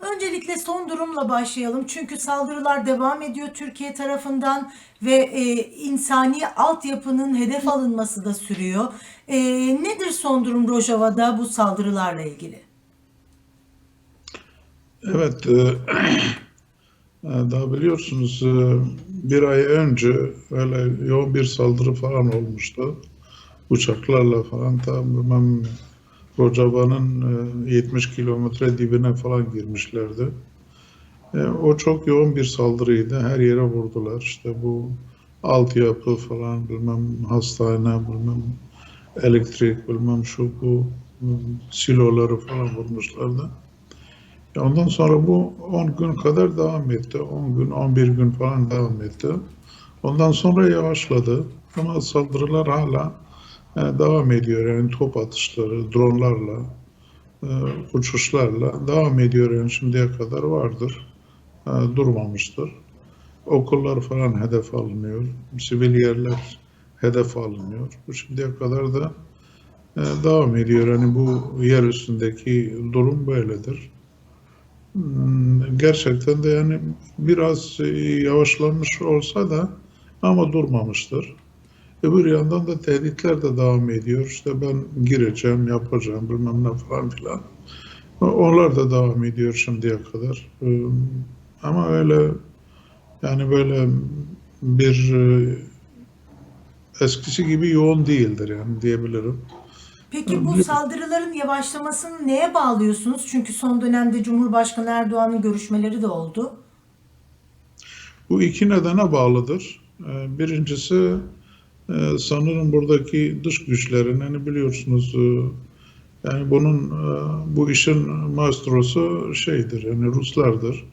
Öncelikle son durumla başlayalım. Çünkü saldırılar devam ediyor Türkiye tarafından ve e, insani altyapının hedef alınması da sürüyor. E, nedir son durum Rojava'da bu saldırılarla ilgili? Evet, e, e, daha biliyorsunuz e, bir ay önce öyle yoğun bir saldırı falan olmuştu. Uçaklarla falan tam bilmem Rojava'nın e, 70 kilometre dibine falan girmişlerdi. E, O çok yoğun bir saldırıydı. Her yere vurdular. İşte bu altyapı falan bilmem hastane bilmem elektrik bilmem şu bu e, siloları falan vurmuşlardı. Ya Ondan sonra bu 10 gün kadar devam etti. 10 gün, 11 gün falan devam etti. Ondan sonra yavaşladı. Ama saldırılar hala e, devam ediyor. Yani top atışları, dronlarla, e, uçuşlarla devam ediyor. Yani şimdiye kadar vardır. E, durmamıştır. Okullar falan hedef alınıyor. Sivil yerler hedef alınıyor. Bu şimdiye kadar da e, devam ediyor. Yani bu yer üstündeki durum böyledir. Hmm, Gerçekten de yani biraz yavaşlamış olsa da ama durmamıştır. Öbür yandan da tehditler de devam ediyor. İşte ben gireceğim, yapacağım bilmem ne falan filan. Onlar da devam ediyor şimdiye kadar. Ee, Ama öyle yani böyle bir e, eskisi gibi yoğun değildir yani diyebilirim. Peki bu saldırıların yavaşlamasını neye bağlıyorsunuz? Çünkü son dönemde Cumhurbaşkanı Erdoğan'ın görüşmeleri de oldu. Bu iki nedene bağlıdır. Ee, Birincisi e, sanırım buradaki dış güçlerin hani biliyorsunuz e, yani bunun e, bu işin maestrosu şeydir yani Ruslardır.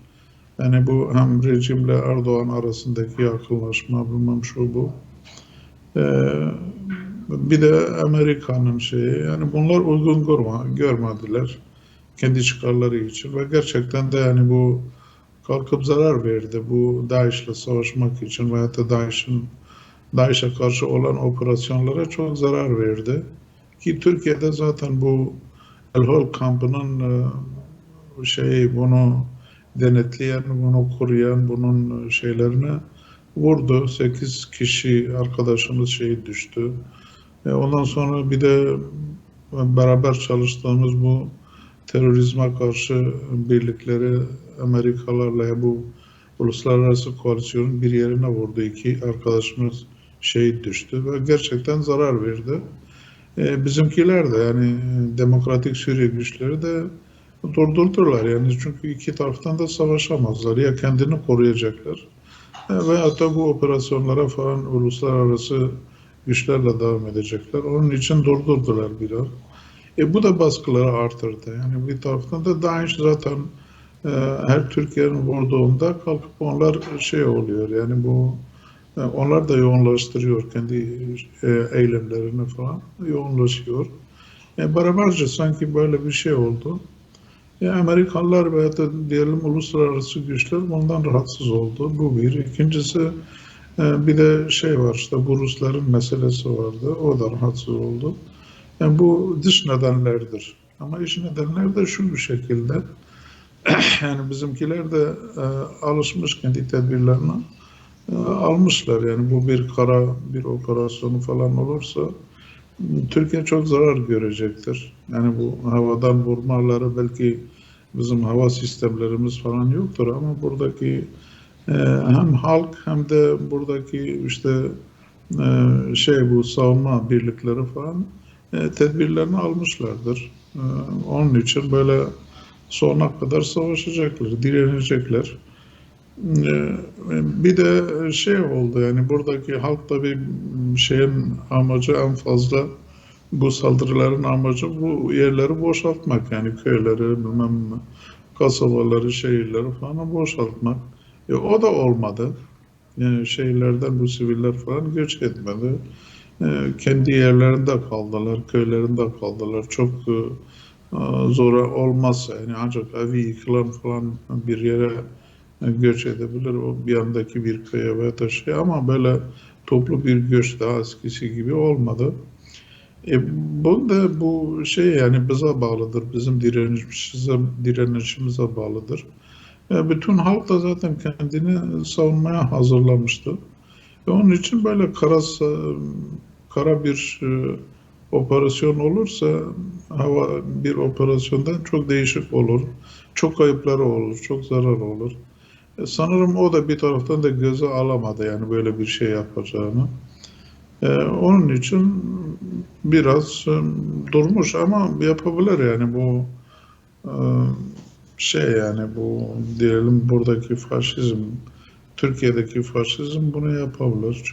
Yani bu hem rejimle Erdoğan arasındaki yakınlaşma bilmem şu bu. Ee, bir de Amerika'nın şeyi yani bunlar uygun görme, görmediler kendi çıkarları için ve gerçekten de yani bu kalkıp zarar verdi bu DAEŞ'le savaşmak için veyahut da DAEŞ'in DAEŞ'e karşı olan operasyonlara çok zarar verdi. Ki Türkiye'de zaten bu El Hol kampının e, şeyi bunu denetleyen, bunu koruyan, bunun şeylerini vurdu. 8 kişi arkadaşımız şey düştü. E, ondan sonra bir de beraber çalıştığımız bu terörizme karşı birlikleri Amerikalarla bu uluslararası koalisyonun bir yerine vurdu. iki arkadaşımız şehit düştü ve gerçekten zarar verdi. E, bizimkiler de yani e, demokratik Suriye güçleri de durdurdular yani çünkü iki taraftan da savaşamazlar ya kendini koruyacaklar e, veyahut da bu operasyonlara falan uluslararası güçlerle devam edecekler. Onun için durdurdular biraz. E, bu da baskıları artırdı. Yani bir taraftan da DAEŞ zaten e, her Türkiye'nin vurduğunda kalkıp onlar şey oluyor. Yani bu onlar da yoğunlaştırıyor kendi e, eylemlerini falan yoğunlaşıyor. E, beraberce sanki böyle bir şey oldu. E, Amerikalılar veya da diyelim uluslararası güçler bundan rahatsız oldu. Bu bir. İkincisi e, bir de şey var işte bu Rusların meselesi vardı. O da rahatsız oldu. Yani bu dış nedenlerdir. Ama iş nedenleri de şu bir şekilde. yani bizimkiler de alışmış kendi tedbirlerine almışlar. Yani bu bir kara bir operasyonu falan olursa Türkiye çok zarar görecektir. Yani bu havadan vurmaları belki bizim hava sistemlerimiz falan yoktur ama buradaki e, hem halk hem de buradaki işte e, şey bu savunma birlikleri falan e, tedbirlerini almışlardır. Onun için böyle sonuna kadar savaşacaklar, direnecekler. E, bir de şey oldu yani buradaki halk da bir şeyin amacı en fazla bu saldırıların amacı bu yerleri boşaltmak yani köyleri bilmem kasabaları şehirleri falan boşaltmak. E, o da olmadı. Yani şehirlerden bu siviller falan göç etmedi. E, kendi yerlerinde kaldılar, köylerinde kaldılar. Çok e, zor olmazsa yani ancak evi yıkılan falan bir yere göç edebilir o bir yandaki bir köye veya da şey ama böyle toplu bir göç daha eskisi gibi olmadı. E, bu da bu şey yani bize bağlıdır. Bizim direnişimize, direnişimize bağlıdır. E, bütün halk da zaten kendini savunmaya hazırlamıştı. Ve onun için böyle kara, kara bir e, operasyon olursa hava bir operasyondan çok değişik olur. Çok kayıpları olur, çok zarar olur. E, sanırım o da bir taraftan da göze alamadı yani böyle bir şey yapacağını. E, onun için biraz e, durmuş ama yapabilir yani bu e, şey yani bu diyelim buradaki faşizm Türkiye'deki faşizm bunu yapabilir. Çünkü